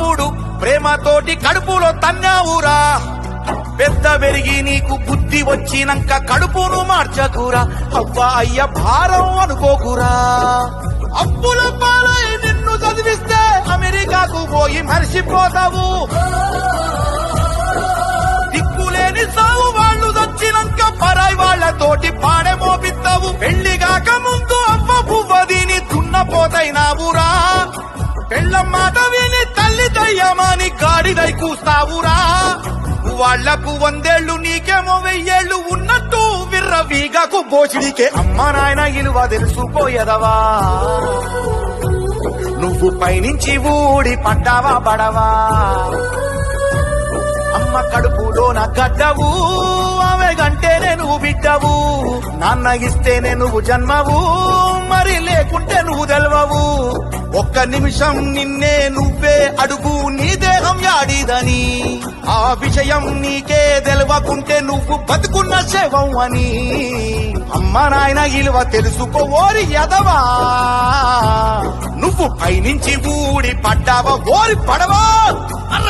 ఉన్నప్పుడు ప్రేమతోటి కడుపులో తన్నావురా పెద్ద పెరిగి నీకు బుద్ధి వచ్చినాక కడుపును మార్చకురా. అవ్వా అయ్య భారం అనుకోకురా. అప్పుల పాలై నిన్ను చదివిస్తే అమెరికాకు పోయి మరిచిపోతావు దిక్కులేని సావు వాళ్ళు చచ్చినాక పరాయి వాళ్ళతోటి పాడే మోపిస్తావు. పెళ్ళి కాక ముందు అవ్వ పువ్వదిని దున్నపోతైనావురా. పెళ్ళం మాట విని గాడిదై కూస్తావురా. వాళ్ళకు వందేళ్ళు నీకేమో వెయ్యేళ్ళు ఉన్నట్టు విర్రవీగకు బోచిడికే అమ్మ నాయన ఇలువ తెలుసుకోయదవా నువ్వు పైనుంచి ఊడి పడ్డావా పడవా అమ్మ కడుపులోన గడ్డవు ఆమె గంటేనే నువ్వు బిడ్డవు. నాన్న ఇస్తేనే నువ్వు జన్మవు మరి లేకుంటే నువ్వు తెలవవు. ఒక్క నిమిషం నిన్నే నువ్వే అడుగు నీ దేహం యాడిదని. ఆ విషయం నీకే తెలవకుంటే నువ్వు బతుకున్న శవం అని. అమ్మ నాయన ఇలువ తెలుసుకోవోరి ఎదవా నువ్వు పైనుంచి ఊడి పడ్డావా ఓరి పడవా. అర్ర